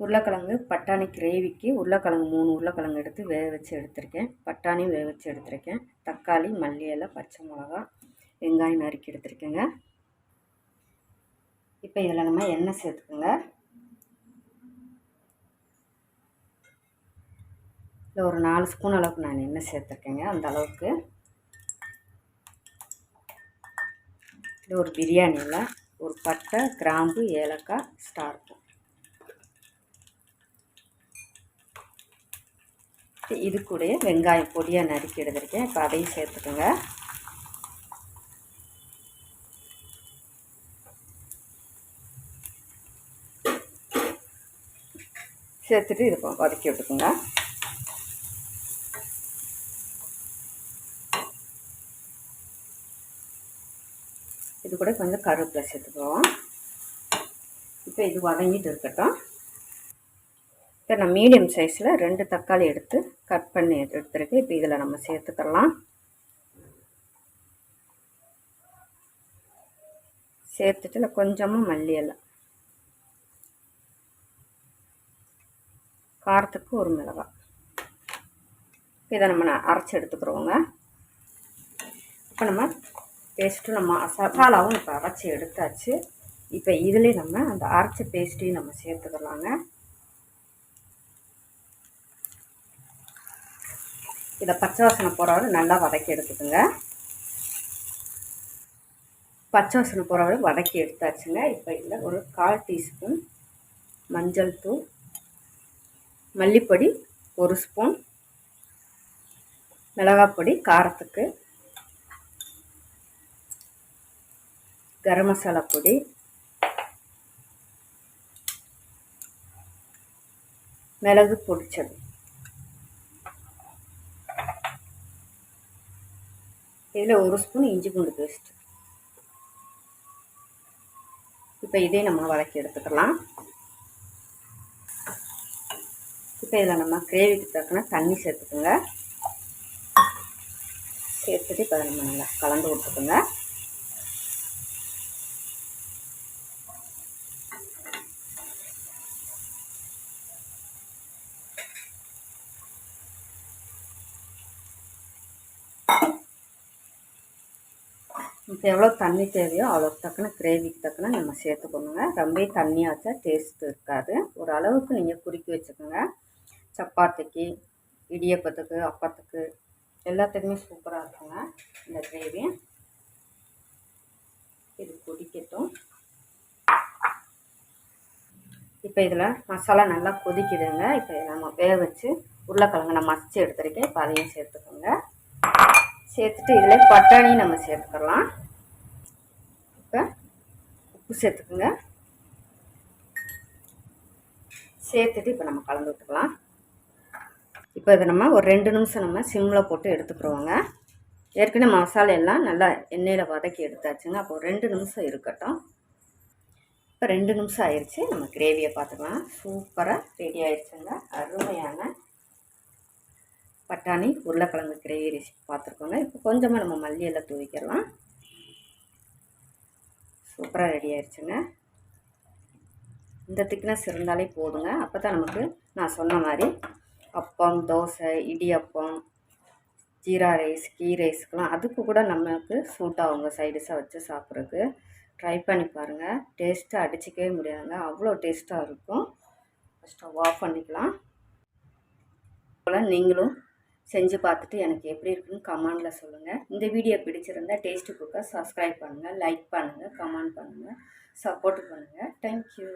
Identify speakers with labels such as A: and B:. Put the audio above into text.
A: உருளைக்கிழங்கு பட்டாணி கிரேவிக்கு உருளைக்கிழங்கு மூணு உருளைக்கிழங்கு எடுத்து வேக வச்சு எடுத்திருக்கேன். பட்டாணி வேக வச்சு எடுத்திருக்கேன். தக்காளி மல்லி இலை பச்சை மிளகா வெங்காயம் நறுக்கி எடுத்திருக்கேங்க. இப்போ இதில் நம்ம எண்ணெய் சேர்த்துக்கோங்க. இல்லை ஒரு நாலு ஸ்பூன் அளவுக்கு நான் எண்ணெய் சேர்த்துருக்கேங்க அந்த அளவுக்கு. இது ஒரு பிரியாணியில் ஒரு பட்டை கிராம்பு ஏலக்காய் ஸ்டார் இது கூட வெங்காயம் பொடியாக நறுக்கி எடுத்துருக்கேன். இப்போ அதையும் சேர்த்துக்கோங்க. சேர்த்துட்டு இது வதக்கி விட்டுக்குங்க. இது கூட கொஞ்சம் கருவேப்பிலை சேர்த்துக்குவோம். இப்போ இது வதங்கிட்டு இருக்கட்டும். இப்போ நான் மீடியம் சைஸில் ரெண்டு தக்காளி எடுத்து கட் பண்ணி எடுத்துருக்கேன். இப்போ இதில் நம்ம சேர்த்துக்கலாம். சேர்த்துட்டு கொஞ்சமாக மல்லியெல்லாம் காரத்துக்கு ஒரு மிளகாய். இதை நம்ம அரைச்சி எடுத்துக்கிறோங்க. இப்போ நம்ம பேஸ்ட்டும் நம்ம மசாலாவும் இப்போ அரைச்சி எடுத்தாச்சு. இப்போ இதிலே நம்ம அந்த அரைச்ச பேஸ்ட்டையும் நம்ம சேர்த்துக்கலாங்க. இதை பச்சை வாசனை போகிற நல்லா வதக்கி எடுத்துக்கோங்க. பச்சை வாசனை போகிற வதக்கி எடுத்தாச்சுங்க. இப்போ இதில் ஒரு கால் டீஸ்பூன் மஞ்சள் தூள் மல்லிப்பொடி ஒரு ஸ்பூன் மிளகாப்பொடி காரத்துக்கு கரம் மசாலா பொடி மிளகு பொடிச்சது. இதில் ஒரு ஸ்பூன் இஞ்சி பூண்டு பேஸ்ட் இப்போ இதே நம்ம வதக்கி எடுத்துக்கலாம். இப்போ இதில் நம்ம கிரேவிக்கு தக்கன தண்ணி சேர்த்துக்கோங்க. சேர்த்துட்டு இப்போ நம்ம நல்லா கலந்து கொடுத்துக்கோங்க இப்போ எவ்வளோ தண்ணி தேவையோ அவ்வளோ தக்கன கிரேவிக்கு தக்கன நம்ம சேர்த்துக்கணுங்க. ரொம்ப தண்ணியாக வச்சா டேஸ்ட் இருக்காது. ஒரு அளவுக்கு நீங்கள் குறுக்கி வச்சுக்கோங்க. சப்பாத்திக்கு இடியப்பத்துக்கு அப்பத்துக்கு எல்லாத்துக்குமே சூப்பராக இருக்குங்க இந்த கிரேவி இது கொதிக்கட்டும். இப்போ இதில் மசாலா நல்லா கொதிக்குதுங்க. இப்போ நம்ம வேக வச்சு உருளைக்கிழங்கு நான் மசித்து எடுத்துருக்கேன். இப்போ அதையும் சேர்த்துக்கோங்க. சேர்த்துட்டு இதில் பட்டாணி நம்ம சேர்த்துக்கலாம். இப்போ உப்பு சேர்த்துக்குங்க. சேர்த்துட்டு இப்போ நம்ம கலந்து விட்டுக்கலாம். இப்போ இதை நம்ம ஒரு ரெண்டு நிமிஷம் நம்ம சிம்மில் போட்டு எடுத்துக்கிறோங்க ஏற்கனவே மசாலா எல்லாம் நல்லா எண்ணெயில் வதக்கி எடுத்தாச்சுங்க. அப்போ ரெண்டு நிமிஷம் இருக்கட்டும். இப்போ ரெண்டு நிமிஷம் ஆயிடுச்சு நம்ம கிரேவியை பார்த்துக்கலாம். சூப்பராக ரெடி ஆயிடுச்சுங்க அருமையான பட்டாணி உருளைக்கிழங்கு கிரேவி ரெசிபி பார்த்துருக்கோங்க. இப்போ கொஞ்சமாக நம்ம மல்லியெல்லாம் தூவிக்கலாம். சூப்பராக ரெடி ஆயிடுச்சுங்க. இந்த திக்னஸ் இருந்தாலே போதுங்க. அப்போ தான் நமக்கு நான் சொன்ன மாதிரி அப்பம் தோசை இடியப்பம் ஜீரா ரைஸ் கீ ரைஸ்க்கெலாம் அதுக்கு கூட நமக்கு சூட் ஆகுங்க சைடிஷாக வச்சு சாப்பிட்றதுக்கு. ட்ரை பண்ணி பாருங்கள் டேஸ்ட்டு அடிச்சிக்கவே முடியாதுங்க. அவ்வளோ டேஸ்ட்டாக இருக்கும். ஃபஸ்ட்டு ஆஃப் பண்ணிக்கலாம். போல் நீங்களும் செஞ்சு பார்த்துட்டு எனக்கு எப்படி இருக்குன்னு கமெண்டில் சொல்லுங்கள் இந்த வீடியோ பிடிச்சிருந்தால் டேஸ்ட்டு குக்கை சப்ஸ்கிரைப் பண்ணுங்கள் லைக் பண்ணுங்கள் கமெண்ட் பண்ணுங்கள் சப்போர்ட் பண்ணுங்கள் தேங்க்யூ